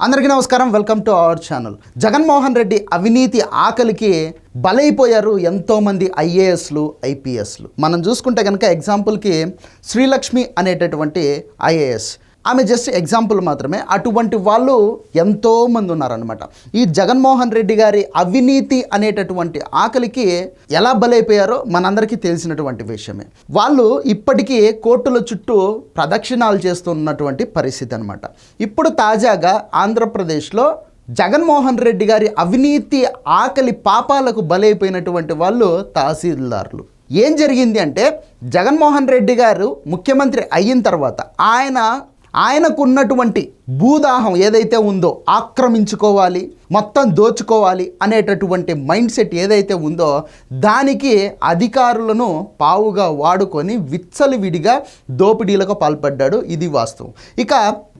అందరికీ నమస్కారం. Welcome to our channel. Jaganmohan Reddy అవినీతి ఆకలికి బలైపోయారు ఎంతోమంది ఐఏఎస్లు ఐపీఎస్లు. మనం చూసుకుంటే కనుక ఎగ్జాంపుల్కి శ్రీలక్ష్మి అనేటటువంటి ఐఏఎస్. ఆమె జస్ట్ ఎగ్జాంపుల్ మాత్రమే. అటువంటి వాళ్ళు ఎంతోమంది ఉన్నారనమాట ఈ జగన్మోహన్ రెడ్డి గారి అవినీతి అనేటటువంటి ఆకలికి ఎలా బలైపోయారో మనందరికీ తెలిసినటువంటి విషయమే. వాళ్ళు ఇప్పటికీ కోర్టుల చుట్టూ ప్రదక్షిణాలు చేస్తున్నటువంటి పరిస్థితి అనమాట ఇప్పుడు తాజాగా ఆంధ్రప్రదేశ్లో జగన్మోహన్ రెడ్డి గారి అవినీతి ఆకలి పాపాలకు బలైపోయినటువంటి వాళ్ళు తహసీల్దార్లు. ఏం జరిగింది అంటే జగన్మోహన్ రెడ్డి గారు ముఖ్యమంత్రి అయిన తర్వాత ఆయన ఆయనకున్నటువంటి భూదాహం ఏదైతే ఉందో ఆక్రమించుకోవాలి మొత్తం దోచుకోవాలి అనేటటువంటి మైండ్ సెట్ ఏదైతే ఉందో దానికి అధికారులను పావుగా వాడుకొని విచ్చలవిడిగా దోపిడీలకు పాల్పడ్డాడు ఇది వాస్తవం. ఇక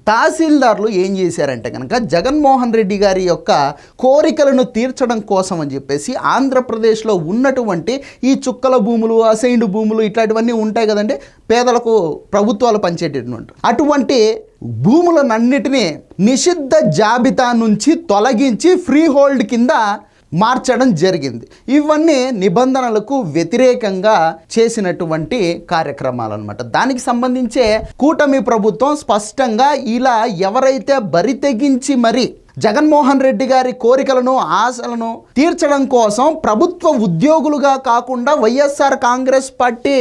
తహసీల్దార్లు ఏం చేశారంటే కనుక జగన్మోహన్ రెడ్డి గారి యొక్క కోరికలను తీర్చడం కోసం అని చెప్పేసి ఆంధ్రప్రదేశ్లో ఉన్నటువంటి ఈ చుక్కల భూములు అసైన్డ్ భూములు ఇట్లాంటివన్నీ ఉంటాయి కదండి పేదలకు ప్రభుత్వాలు పంచేటటువంటి అటువంటి భూములనన్నిటినీ నిషిద్ధ జాబితా నుంచి తొలగించి ఫ్రీ హోల్డ్ కింద మార్చడం జరిగింది. ఇవన్నీ నిబంధనలకు వ్యతిరేకంగా చేసినటువంటి కార్యక్రమాలు అనమాట దానికి సంబంధించే కూటమి ప్రభుత్వం స్పష్టంగా ఇలా ఎవరైతే బరి తెగించి మరి జగన్మోహన్ రెడ్డి గారి కోరికలను ఆశలను తీర్చడం కోసం ప్రభుత్వ ఉద్యోగులుగా కాకుండా వైఎస్ఆర్ కాంగ్రెస్ పార్టీ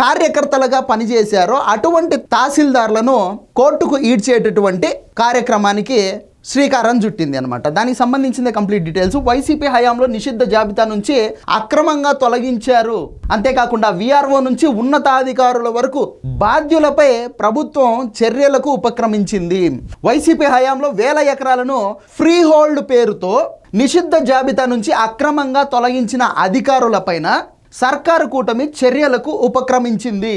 కార్యకర్తలుగా పనిచేశారో అటువంటి తహసీల్దార్లను కోర్టుకు ఈడ్చేటటువంటి కార్యక్రమానికి శ్రీకారం చుట్టింది అనమాట దానికి సంబంధించిన కంప్లీట్ డీటెయిల్స్ వైసీపీ హయాంలో నిషిద్ధ జాబితా నుంచి అక్రమంగా తొలగించారు. అంతేకాకుండా విఆర్ఓ నుంచి ఉన్నతాధికారుల వరకు బాధ్యులపై ప్రభుత్వం చర్యలకు ఉపక్రమించింది. వైసీపీ హయాంలో వేల ఎకరాలను ఫ్రీ హోల్డ్ పేరుతో నిషిద్ధ జాబితా నుంచి అక్రమంగా తొలగించిన అధికారులపైన సర్కారు కూటమి చర్యలకు ఉపక్రమించింది.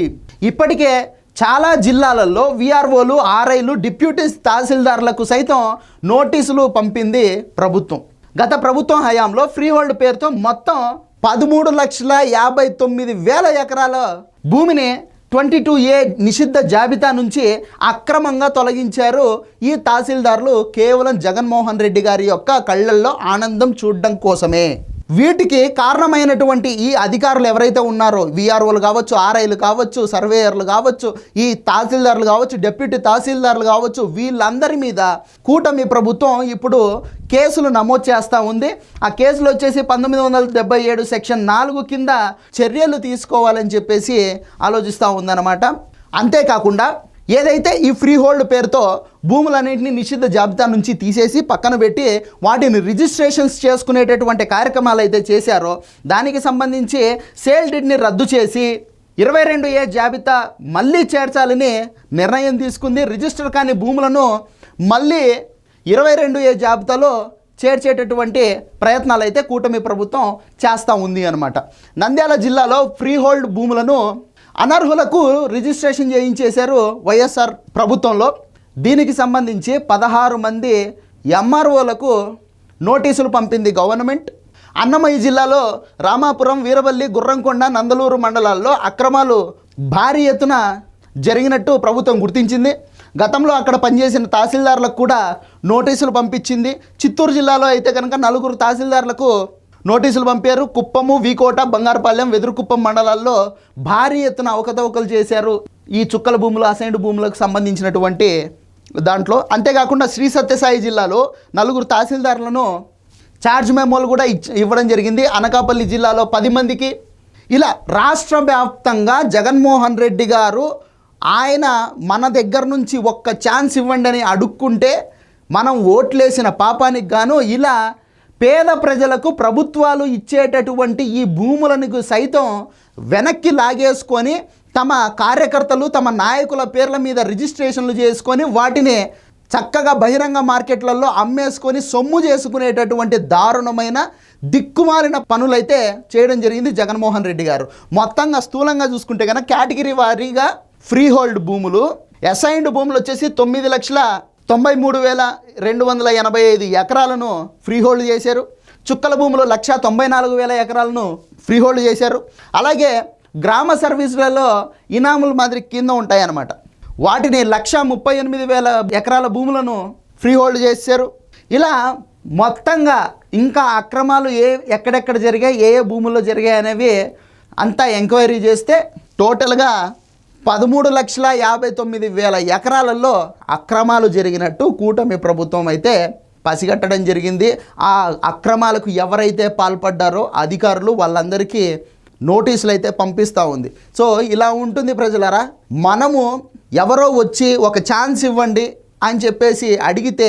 ఇప్పటికే చాలా జిల్లాలలో విఆర్ఓలు ఆర్ఐలు డిప్యూటీ తహసీల్దార్లకు సైతం నోటీసులు పంపింది ప్రభుత్వం. గత ప్రభుత్వం హయాంలో ఫ్రీ హోల్డ్ పేరుతో మొత్తం పదమూడు లక్షల యాభై తొమ్మిది వేల ఎకరాల భూమిని ట్వంటీ టూ ఏ నిషిద్ధ జాబితా నుంచి అక్రమంగా తొలగించారు ఈ తహసీల్దార్లు కేవలం జగన్మోహన్ రెడ్డి గారి యొక్క కళ్ళల్లో ఆనందం చూడడం కోసమే. వీటికి కారణమైనటువంటి ఈ అధికారులు ఎవరైతే ఉన్నారో విఆర్ఓలు కావచ్చు ఆర్ఐలు కావచ్చు సర్వేయర్లు కావచ్చు ఈ తహసీల్దార్లు కావచ్చు డిప్యూటీ తహసీల్దార్లు కావచ్చు వీళ్ళందరి మీద కూటమి ప్రభుత్వం ఇప్పుడు కేసులు నమోదు చేస్తూ ఉంది. ఆ కేసులు వచ్చేసి పంతొమ్మిది వందల డెబ్బై ఏడు సెక్షన్ నాలుగు కింద చర్యలు తీసుకోవాలని చెప్పేసి ఆలోచిస్తూ ఉందన్నమాట. అంతేకాకుండా ఏదైతే ఈ ఫ్రీ హోల్డ్ పేరుతో భూములన్నింటినీ నిషిద్ధ జాబితా నుంచి తీసేసి పక్కన పెట్టి వాటిని రిజిస్ట్రేషన్స్ చేసుకునేటటువంటి కార్యక్రమాలు అయితే చేశారో దానికి సంబంధించి సేల్ డిడ్ని రద్దు చేసి ఇరవై రెండు ఏ జాబితా మళ్ళీ చేర్చాలని నిర్ణయం తీసుకుంది. రిజిస్టర్ కాని భూములను మళ్ళీ ఇరవై రెండు ఏ జాబితాలో చేర్చేటటువంటి ప్రయత్నాలు అయితే కూటమి ప్రభుత్వం చేస్తూ ఉంది అనమాట నంద్యాల జిల్లాలో ఫ్రీ హోల్డ్ భూములను అనర్హులకు రిజిస్ట్రేషన్ చేయించేశారు వైఎస్ఆర్ ప్రభుత్వంలో. దీనికి సంబంధించి పదహారు మంది ఎంఆర్ఓలకు నోటీసులు పంపింది గవర్నమెంట్. అన్నమయ్య జిల్లాలో రామాపురం వీరవల్లి గుర్రంకొండ నందలూరు మండలాల్లో అక్రమాలు భారీ ఎత్తున జరిగినట్టు ప్రభుత్వం గుర్తించింది. గతంలో అక్కడ పనిచేసిన తహసీల్దార్లకు కూడా నోటీసులు పంపించింది. చిత్తూరు జిల్లాలో అయితే కనుక నలుగురు తహసీల్దార్లకు నోటీసులు పంపారు. కుప్పము వీకోట బంగారుపాలెం వెదురుకుప్పం మండలాల్లో భారీ ఎత్తున అవకతవకలు చేశారు. ఈ చుక్కల భూములు అసైన్డ్ భూములకు సంబంధించినటువంటి దాంట్లో. అంతేకాకుండా శ్రీ సత్యసాయి జిల్లాలో నలుగురు తహసీల్దారులను ఛార్జ్ మెమోలు కూడా ఇచ్ ఇవ్వడం జరిగింది. అనకాపల్లి జిల్లాలో పది మందికి. ఇలా రాష్ట్ర వ్యాప్తంగా జగన్మోహన్ రెడ్డి గారు ఆయన మన దగ్గర నుంచి ఒక్క ఛాన్స్ ఇవ్వండి అని అడుక్కుంటే మనం ఓట్లేసిన పాపానికి గాను ఇలా పేద ప్రజలకు ప్రభుత్వాలు ఇచ్చేటటువంటి ఈ భూములను సైతం వెనక్కి లాగేసుకొని తమ కార్యకర్తలు తమ నాయకుల పేర్ల మీద రిజిస్ట్రేషన్లు చేసుకొని వాటిని చక్కగా బహిరంగ మార్కెట్లలో అమ్మేసుకొని సొమ్ము చేసుకునేటటువంటి దారుణమైన దిక్కుమాలిన పనులైతే చేయడం జరిగింది జగన్మోహన్ రెడ్డి గారు. మొత్తంగా స్థూలంగా చూసుకుంటే కనుక కేటగిరీ వారీగా ఫ్రీ హోల్డ్ భూములు అసైన్డ్ భూములు వచ్చేసి తొమ్మిది లక్షల తొంభై మూడు వేల రెండు వందల ఎనభై ఐదు ఎకరాలను ఫ్రీ హోల్డ్ చేశారు. చుక్కల భూములు లక్ష తొంభై నాలుగు వేల ఎకరాలను ఫ్రీ హోల్డ్ చేశారు. అలాగే గ్రామ సర్వీసులలో ఇనాముల మాదిరి కింద ఉంటాయన్నమాట. వాటిని లక్ష ముప్పై ఎనిమిది వేల ఎకరాల భూములను ఫ్రీ హోల్డ్ చేశారు. ఇలా మొత్తంగా ఇంకా అక్రమాలు ఏ ఎక్కడెక్కడ జరిగాయి ఏ ఏ భూముల్లో జరిగాయి అనేవి అంతా ఎంక్వైరీ చేస్తే టోటల్గా పదమూడు లక్షల యాభై తొమ్మిది వేల ఎకరాలలో అక్రమాలు జరిగినట్టు కూటమి ప్రభుత్వం అయితే పసిగట్టడం జరిగింది. ఆ అక్రమాలకు ఎవరైతే పాల్పడ్డారో అధికారులు వాళ్ళందరికీ నోటీసులు అయితే పంపిస్తూ ఉంది. సో ఇలా ఉంటుంది ప్రజలారా. మనము ఎవరో వచ్చి ఒక ఛాన్స్ ఇవ్వండి. అని చెప్పేసి అడిగితే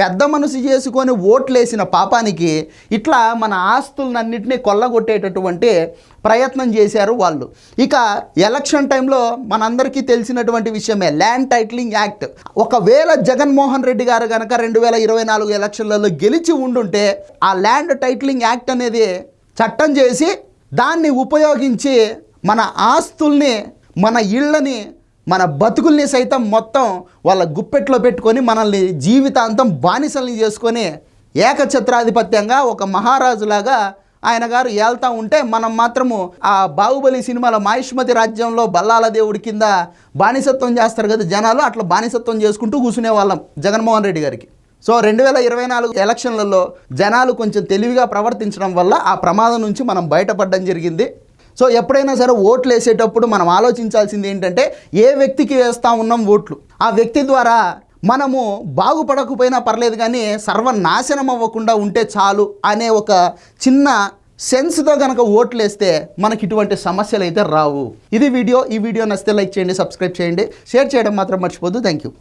పెద్ద మనసు చేసుకొని ఓట్లేసిన పాపానికి ఇట్లా మన ఆస్తులన్నింటినీ కొల్లగొట్టేటటువంటి ప్రయత్నం చేశారు వాళ్ళు. ఇక ఎలక్షన్ టైంలో మనందరికీ తెలిసినటువంటి విషయమే ల్యాండ్ టైటిలింగ్ యాక్ట్. ఒకవేళ జగన్మోహన్ రెడ్డి గారు కనుక రెండు వేల ఇరవై నాలుగు ఎలక్షన్లలో గెలిచి ఉండుంటే ఆ ల్యాండ్ టైటిలింగ్ యాక్ట్ అనేది చట్టం చేసి దాన్ని ఉపయోగించి మన ఆస్తుల్ని మన ఇళ్ళని మన బతుకుల్ని సైతం మొత్తం వాళ్ళ గుప్పెట్లో పెట్టుకొని మనల్ని జీవితాంతం బానిసల్ని చేసుకొని ఏకఛత్రాధిపత్యంగా ఒక మహారాజులాగా ఆయన గారు ఏళ్తా ఉంటే మనం మాత్రము ఆ బాహుబలి సినిమాలో మహిష్మతి రాజ్యంలో బల్లాల దేవుడి కింద బానిసత్వం చేస్తారు కదా జనాలు అట్లా బానిసత్వం చేసుకుంటూ కూర్చునే వాళ్ళం జగన్మోహన్ రెడ్డి గారికి. సో రెండు వేల ఇరవై నాలుగు ఎలక్షన్లలో జనాలు కొంచెం తెలివిగా ప్రవర్తించడం వల్ల ఆ ప్రమాదం నుంచి మనం బయటపడడం జరిగింది. సో ఎప్పుడైనా సరే ఓట్లు వేసేటప్పుడు మనం ఆలోచించాల్సింది ఏంటంటే ఏ వ్యక్తికి వేస్తా ఉన్నాం ఓట్లు? ఆ వ్యక్తి ద్వారా మనము బాగుపడకపోయినా పర్లేదు కానీ సర్వనాశనం అవ్వకుండా ఉంటే చాలు అనే ఒక చిన్న సెన్స్తో కనుక ఓట్లు వేస్తే మనకి ఇటువంటి సమస్యలు అయితే రావు. ఇది వీడియో. ఈ వీడియో నచ్చితే లైక్ చేయండి సబ్స్క్రైబ్ చేయండి. షేర్ చేయడం మాత్రం మర్చిపోద్దు థ్యాంక్ యూ